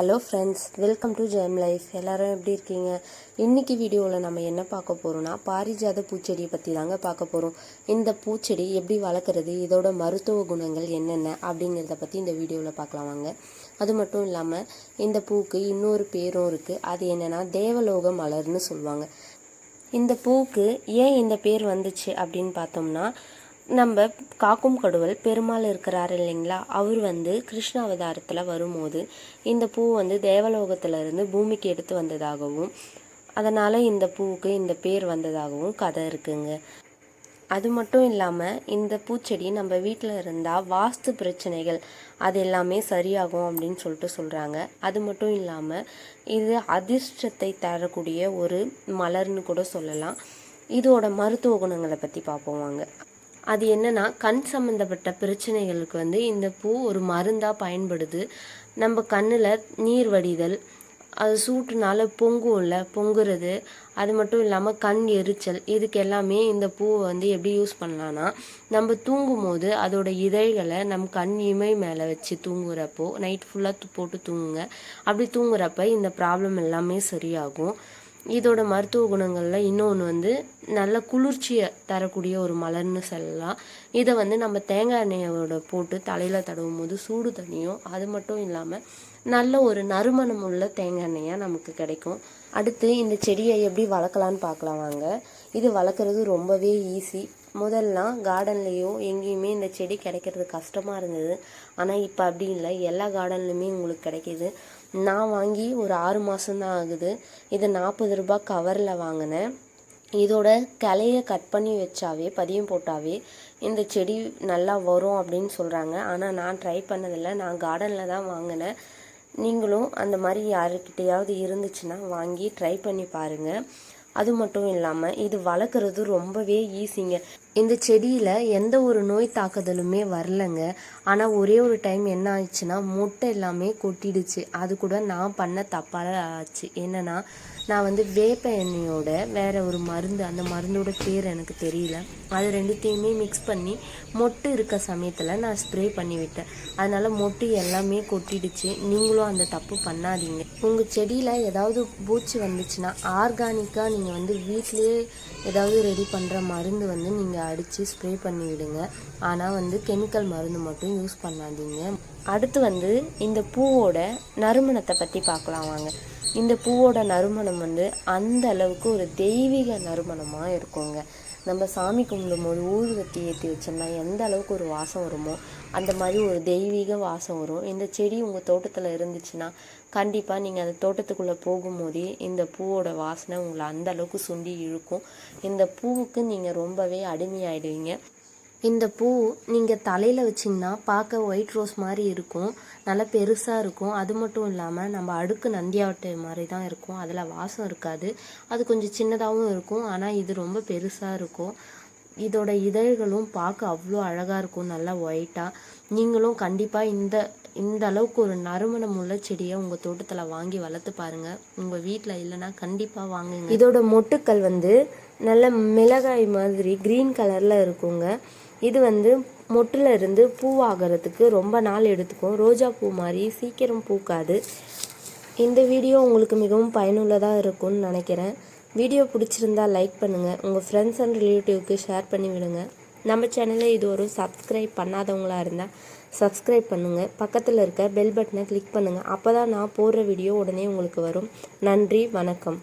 Hello friends welcome to Jayam life எல்லாரும் எப்படி இருக்கீங்க? இன்னைக்கு வீடியோவில் நம்ம என்ன பார்க்க போகிறோம்னா பாரிஜாத பூச்செடியை பற்றி தாங்க பார்க்க போகிறோம் இந்த பூச்செடி எப்படி வளர்க்குறது இதோட மருத்துவ குணங்கள் என்னென்ன அப்படிங்கிறத பற்றி இந்த வீடியோவில் பார்க்கலாம் வாங்க. அது மட்டும் இல்லாமல் இந்த பூக்கு இன்னொரு பேரும் இருக்குது அது என்னென்னா தேவலோக மலர்னு சொல்லுவாங்க. இந்த பூவுக்கு ஏன் இந்த பேர் வந்துச்சு அப்படின்னு பார்த்தோம்னா நம்ம காக்கும் கடவுள் பெருமாள் இருக்கிறாரு இல்லைங்களா? அவர் வந்து கிருஷ்ண அவதாரத்தில் வரும்போது இந்த பூ வந்து தேவலோகத்திலிருந்து பூமிக்கு எடுத்து வந்ததாகவும் அதனால் இந்த பூவுக்கு இந்த பேர் வந்ததாகவும் கதை இருக்குங்க. அது மட்டும் இல்லாமல் இந்த பூச்செடி நம்ம வீட்டில் இருந்தால் வாஸ்து பிரச்சனைகள் அது எல்லாமே சரியாகும் அப்படின்னு சொல்லிட்டு சொல்கிறாங்க அது மட்டும் இல்லாமல் இது அதிர்ஷ்டத்தை தரக்கூடிய ஒரு மலர்னு கூட சொல்லலாம். இதோட மருத்துவ குணங்களை பற்றி பார்ப்போம் வாங்க. அது என்னன்னா கண் சம்மந்தப்பட்ட பிரச்சனைகளுக்கு வந்து இந்த பூ ஒரு மருந்தாக பயன்படுது. நம்ம கண்ணில் நீர் வடிதல் அது சூட்டுனால பொங்கும்ல பொங்குறது அது மட்டும் இல்லாமல் கண் எரிச்சல் இதுக்கு எல்லாமே இந்த பூவை வந்து எப்படி யூஸ் பண்ணலான்னா நம்ம தூங்கும் போது அதோட இதழ்களை நம்ம கண் இமை மேலே வச்சு தூங்குறப்போ நைட் ஃபுல்லாக போட்டு தூங்குங்க. அப்படி தூங்குறப்ப இந்த ப்ராப்ளம் எல்லாமே சரியாகும். இதோட மருத்துவ குணங்களில் இன்னொன்று வந்து நல்ல குளிர்ச்சியை தரக்கூடிய ஒரு மலர்னு சொல்லலாம். இதை வந்து நம்ம தேங்காய் எண்ணெயோட போட்டு தலையில் தடவும் போது சூடு தண்ணியும் அது மட்டும் இல்லாமல் நல்ல ஒரு நறுமணம் உள்ள தேங்காய் எண்ணெயாக நமக்கு கிடைக்கும். அடுத்து இந்த செடியை எப்படி வளர்க்கலான்னு பார்க்கலாம் வாங்க. இது வளர்க்குறது ரொம்பவே ஈஸி முதல்லாம் கார்டன்லேயோ எங்கேயுமே இந்த செடி கிடைக்கிறது கஷ்டமாக இருந்தது. ஆனால் இப்போ அப்படி இல்லை. எல்லா கார்டன்லையுமே உங்களுக்கு கிடைக்கிது. நான் வாங்கி ஒரு ஆறு மாதம்தான் ஆகுது. இது நாற்பது ரூபாய் கவரில் வாங்கினேன். இதோட கிளையை கட் பண்ணி வச்சாவே பதியம் போட்டாவே இந்த செடி நல்லா வரும் அப்படின்னு சொல்கிறாங்க ஆனால் நான் ட்ரை பண்ணதில்லை. நான் கார்டனில் தான் வாங்கினேன். நீங்களும் அந்த மாதிரி யாருக்கிட்டையாவது இருந்துச்சுன்னா வாங்கி ட்ரை பண்ணி பாருங்கள் அது மட்டும் இல்லாமல் இது வளர்க்குறது ரொம்பவே ஈஸிங்க இந்த செடியில் எந்த ஒரு நோய் தாக்குதலுமே வரலங்க. ஆனால் ஒரே ஒரு டைம் என்ன ஆயிடுச்சுன்னா முட்டை எல்லாமே கொட்டிடுச்சு. அது கூட நான் பண்ண தப்பாக ஆச்சு. என்னென்னா நான் வந்து வேப்ப எண்ணெயோட வேறு ஒரு மருந்து அந்த மருந்தோட பேர் எனக்கு தெரியல. அது ரெண்டுத்தையுமே மிக்ஸ் பண்ணி மொட்டு இருக்க சமயத்தில் நான் ஸ்ப்ரே பண்ணி விட்டேன். அதனால மொட்டு எல்லாமே கொட்டிடுச்சு. நீங்களும் அந்த தப்பு பண்ணாதீங்க. உங்கள் செடியில் ஏதாவது பூச்சி வந்துச்சுன்னா ஆர்கானிக்காக நீங்கள் வந்து வீட்டிலேயே ஏதாவது ரெடி பண்ணுற மருந்து வந்து நீங்கள் அடித்து ஸ்ப்ரே பண்ணி விடுங்க ஆனால் வந்து கெமிக்கல் மருந்து மட்டும் யூஸ் பண்ணாதீங்க. அடுத்து வந்து இந்த பூவோட நறுமணத்தை பற்றி பார்க்கலாம் வாங்க. இந்த பூவோட நறுமணம் வந்து அந்த அளவுக்கு ஒரு தெய்வீக நறுமணமாக இருக்குங்க. நம்ம சாமி கும்பிடும் போது ஊதுவத்தி ஏற்றி வச்சோம்னா எந்த அளவுக்கு ஒரு வாசம் வருமோ அந்த மாதிரி ஒரு தெய்வீக வாசம் வரும். இந்த செடி உங்கள் தோட்டத்தில் இருந்துச்சுன்னா கண்டிப்பாக நீங்கள் அந்த தோட்டத்துக்குள்ளே போகும்போதே இந்த பூவோட வாசனை உங்களை அந்த அளவுக்கு சுண்டி இழுக்கும். இந்த பூவுக்கு நீங்கள் ரொம்பவே அடிமையாயிடுவீங்க. இந்த பூ நீங்கள் தலையில் வச்சிங்கன்னா பார்க்க ஒயிட் ரோஸ் மாதிரி இருக்கும். நல்லா பெருசாக இருக்கும். அது மட்டும் இல்லாமல் நம்ம அடுக்கு நந்தியாவட்டை மாதிரி தான் இருக்கும். அதில் வாசம் இருக்காது. அது கொஞ்சம் சின்னதாகவும் இருக்கும். ஆனால் இது ரொம்ப பெருசாக இருக்கும். இதோட இதழ்களும் பார்க்க அவ்வளோ அழகாக இருக்கும். நல்லா ஒயிட்டாக நீங்களும் கண்டிப்பாக இந்த இந்த அளவுக்கு ஒரு நறுமணம் உள்ள செடியை உங்கள் தோட்டத்தில் வாங்கி வளர்த்து பாருங்கள் உங்கள் வீட்டில் இல்லைன்னா கண்டிப்பாக வாங்குங்க. இதோட மொட்டுக்கள் வந்து நல்ல மிளகாய் மாதிரி க்ரீன் கலரில் இருக்குங்க. இது வந்து மொட்டில் இருந்து பூவாகிறதுக்கு ரொம்ப நாள் எடுத்துக்கும். ரோஜா பூ மாதிரி சீக்கிரம் பூக்காது. இந்த வீடியோ உங்களுக்கு மிகவும் பயனுள்ளதாக இருக்கும்னு நினைக்கிறேன். வீடியோ பிடிச்சிருந்தா லைக் பண்ணுங்கள் உங்கள் ஃப்ரெண்ட்ஸ் அண்ட் ரிலேட்டிவ்க்கு ஷேர் பண்ணி விடுங்க. நம்ம சேனலில் இது ஒரு சப்ஸ்கிரைப் பண்ணாதவங்களா இருந்தால் சப்ஸ்கிரைப் பண்ணுங்கள் பக்கத்தில் இருக்க பெல் பட்டனை கிளிக் பண்ணுங்கள் அப்போ தான் நான் போடுற வீடியோ உடனே உங்களுக்கு வரும். நன்றி வணக்கம்.